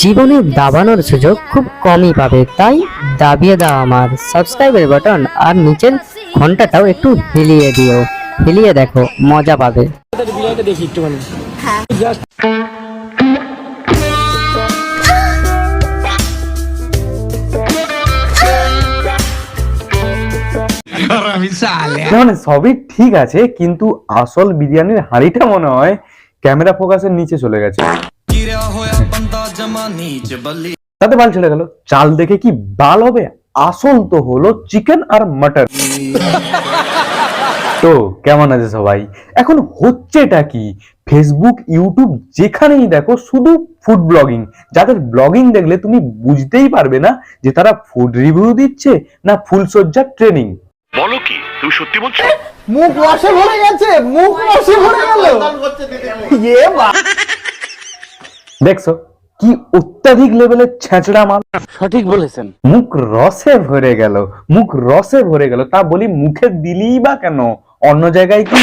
জীবনে দাবানোর সুযোগ খুব কমই পাবে, তাই দাবিয়ে দাও আমার। সাবস্ক্রাইবের বাটন আর নিচের ঘন্টাটাও একটু হিলিয়ে দিও। হিলিয়ে দেখো, মজা পাবে। সবই ঠিক আছে, কিন্তু আসল বিরিয়ানির হাঁড়িটা মনে হয় ক্যামেরা ফোকাসের নিচে চলে গেছে। তাতে বাল ছেড়ে গেল। চাল দেখে কি বাল হবে? আসল তো হলো চিকেন আর মাটন। তো কেমন আছে সবাই? এখন হচ্ছেটা কি? ফেসবুক ইউটিউব যেখানেই দেখো শুধু ফুড ব্লগিং যাদের ব্লগিং দেখলে তুমি বুঝতেই পারবে না যে তারা ফুড রিভিউ দিচ্ছে না ফুলসজ্জার ট্রেনিং বলো কি? তুমি সত্যি বলছো? মুখ রসে ভরে গেছে মুখ রসে ভরে গেল। ইয়ে দেখছ? কি অত্যাধিক লেভেলের ছেঁচড়া মাল? সঠিক বলেছেন। মুখ রসে ভরে গেল মুখ রসে ভরে গেল তা বলি মুখে দিলেই বা কেন? অন্য জায়গায় কি?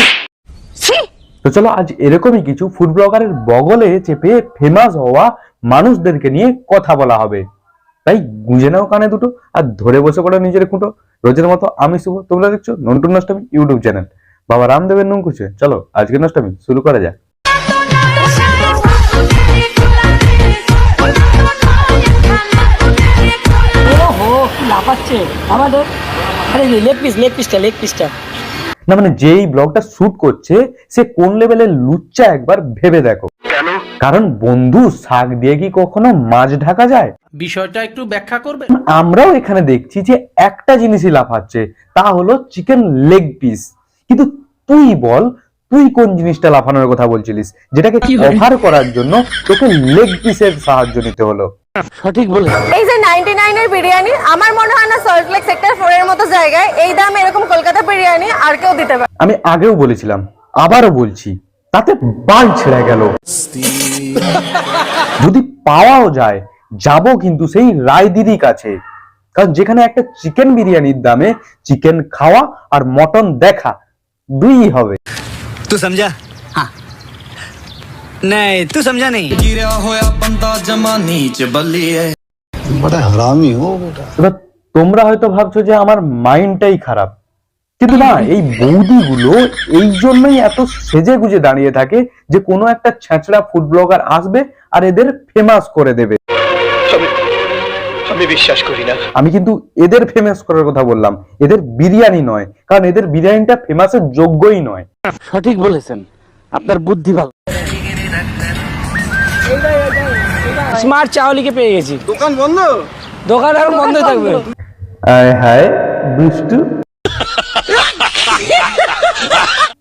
তো চলো আজ এরকমই কিছু ফুড ব্লগারের বগলে চেপে ফেমাস হওয়া মানুষদেরকে নিয়ে কথা বলা হবে। তাই গুঁজে নাও কানে দুটো আর ধরে বসে পড়ো নিজের খুঁটো। রোজের মতো আমি শুভ তোমরা দেখছ নন্টুন নষ্টমী ইউটিউব চ্যানেল। বাবা রামদেবের নুন কুচে চলো আজকে নষ্টমী শুরু করা যাক। লাফাচ্ছে। আমাদের আরে লেগ পিস লেগ পিসটা লেগ পিসটা না মানে যেই ব্লগটা শুট করছে সে কোন লেভেলের লুচ্চা একবার ভেবে দেখো। কারণ বন্ধু শাক দিয়ে কি কখনো মাছ ঢাকা যায়? বিষয়টা একটু ব্যাখ্যা করবে? আমরাও এখানে দেখছি যে একটা জিনিসই লাফাচ্ছে তা হলো চিকেন লেগ পিস কিন্তু তুই বল তুই কোন জিনিসটা লাফানোর কথা বলছিলিস? যেটাকে কভার করার জন্য তোকে লেগ পিসের সাহায্য নিতে হলো। সঠিক বলে। এই যে 99 এর বিরিয়ানি আমার মনে হয় না সল্ট লেক সেক্টর 4 এর মতো জায়গায় এই দামে এরকম কলকাতা বিরিয়ানি আর কেউ দিতে পারে আমি আগেও বলেছিলাম আবারও বলছি তাতে বাল ছেড়ে গেল। যদি পাওয়াও যায় যাব কিন্তু সেই রায় দিদি কাছে। কারণ যেখানে একটা চিকেন বিরিয়ানির দামে চিকেন খাওয়া আর মটন দেখা দুই হবে। তো সমঝা नहीं तू समझा नहीं। गिरा होया बंदा जमा नीच है। बड़ा हरामी हो बेटा। তোমরা হয়তো ভাবছ যে আমার মাইন্ডটাই খারাপ। কিন্তু না এই বৌদিগুলো এই জন্যই এত সেজে গুজে দাঁড়িয়ে থাকে যে কোনো একটা ছ্যাঁচড়া ফুড ব্লগার আসবে আর এদের ফেমাস করে দেবে। আমি বিশ্বাস করি না। আমি কিন্তু এদের ফেমাস করার কথা বললাম। এদের বিরিয়ানি নয় কারণ এদের বিরিয়ানিটা ফেমাসের যোগ্যই নয়। সঠিক বলেছেন। আপনার বুদ্ধি ভালো। স্মার্ট চাওয়ালিকে পেয়ে গেছি। দোকান বন্ধ? দোকান এখন বন্ধ থাকবে। আয় হায় দুষ্টু।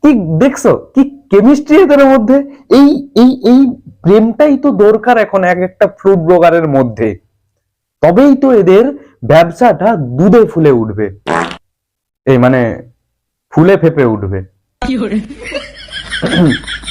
কি দেখছ কি কেমিস্ট্রি এদের মধ্যে? এই এই এই প্রেমটাই তো দরকার এখন এক একটা ফ্রুট ব্লগারের মধ্যে। তবেই তো এদের ব্যবসাটা দুধে ফুলে উঠবে। এই মানে ফুলে ফেপে উঠবে।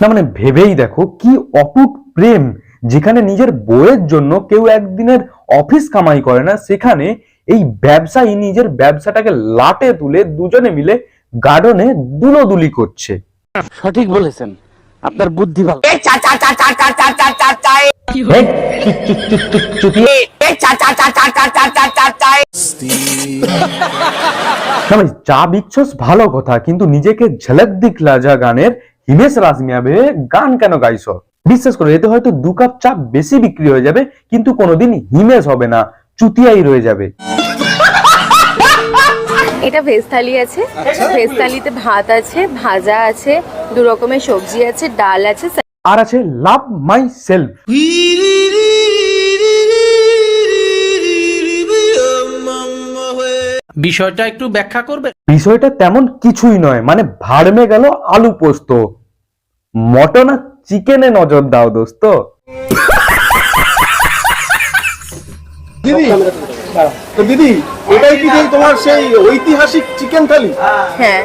না মানে ভেবেই দেখো কি অটুট প্রেম যেখানে নিজের বইয়ের জন্য কেউ একদিনের অফিস কামাই করে না সেখানে এই ব্যবসায়ী নিজের ব্যবসাটাকে লাটে তুলে দুজনে মিলে গার্ডনে দুলোদুলি করছে সঠিক বলেছেন আপনার বুদ্ধি ভালো হেই, চুপ, চুপ, চুপ, চুপ, চুপিয়ে। না ভাই, চা বিচ্ছস ভালো কথা কিন্তু নিজেকে ঝলক দিখলা যা গানের হিমেশ রাজমিয়া ভেবে গান কেন গাইছ? বিশ্বাস করো এতে হয়তো দু কাপ চা বেশি বিক্রি হয়ে যাবে কিন্তু কোনোদিন হিমেশ হবে না চুতিয়াই রয়ে যাবে। এটা ভেজ থালি আছে। ভেজ থালিতে ভাত আছে ভাজা আছে দু রকমের সবজি আছে ডাল আছে আর আছে লাভ মাই সেলফ। বিষয়টা একটু ব্যাখ্যা করবে? বিষয়টা তেমন কিছুই নয় মানে ভাড়মে গেল আলু পোস্ত। মটন আর চিকেনে নজর দাও দোস্ত। দিদি তো দিদি এটাই কি যে তোমার সেই ঐতিহাসিক চিকেন থালি? হ্যাঁ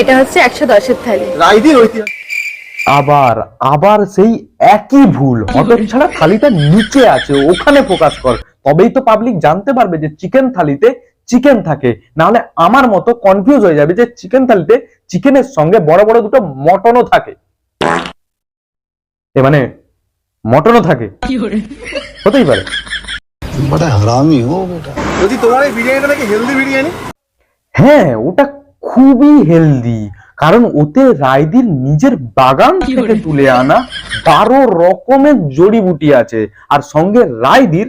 এটা হচ্ছে একশো দশের থালি। রাইদির ঐতিহাসিক। আবার আবার সেই একই ভুল। হঠাৎ ছাড়া থালিটা নিচে আছে ওখানে ফোকাস কর। তবেই তো পাবলিক জানতে পারবে যে চিকেন থালিতে চিকেন থাকে। নাহলে আমার মতো কনফিউজ হয়ে যাবে যে চিকেন থালিতে চিকেনের সঙ্গে বড় বড় দুটো মটনও থাকে। এ মানে মটনও থাকে। হতেই পারে। যদি তোমার এই বিরিয়ানিটা নাকি হেলদি বিরিয়ানি? হ্যাঁ ওটা খুবই হেলদি কারণ ওতে রায়দির নিজের বাগান থেকে তুলে আনা বারো রকমের জড়িবুটি আছে। আর সঙ্গে রায়দির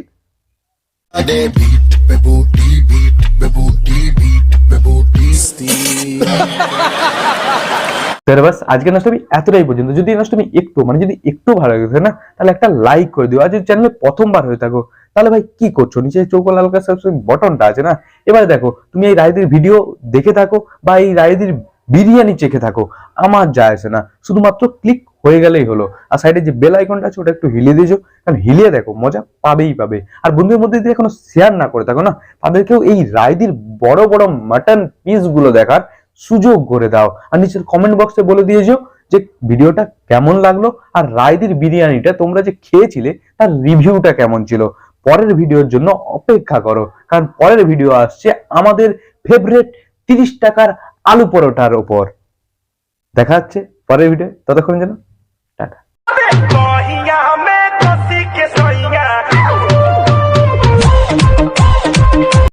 বাস আজকে নষ্টমী এতটাই পর্যন্ত, যদি নষ্টমী একটু মানে যদি একটু ভালো লাগে না? তাহলে একটা লাইক করে দিও। আর যদি চ্যানেলে প্রথমবার হয়ে থাকো, তাহলে ভাই কি করছ? নিচে চৌকো লাল সাবস্ক্রাইব বটনটা আছে না? এবারে দেখো, তুমি এই রায়দির ভিডিও দেখে থাকো বা এই রায়দির বিরিয়ানি চেখে থাকো, আমার যায় আসে না, শুধুমাত্র ক্লিক হয়ে গেলেই হলো। আর সাইডে যে বেল আইকনটা আছে, ওটা একটু হিলিয়ে দিয়েছ, কারণ হিলিয়ে দেখো, মজা পাবেই পাবে। আর বন্ধুদের মধ্যে যদি এখনও শেয়ার না করে থাকো না, তাদেরকেও এই রায়দির বড় বড় মাটন পিসগুলো দেখার সুযোগ করে দাও। আর নিচের কমেন্ট বক্সে বলে দিয়েছ যে ভিডিওটা কেমন লাগল আর রায়দির বিরিয়ানিটা তোমরা যে খেয়েছিলে তার রিভিউটা কেমন ছিল। পরের ভিডিওর জন্য অপেক্ষা করো, কারণ পরের ভিডিও আসছে আমাদের ফেভারিট তিরিশ টাকার আলু পরোটার ওপর। দেখা যাচ্ছে পরের ভিডিও, ততক্ষণ যেন, টাটা।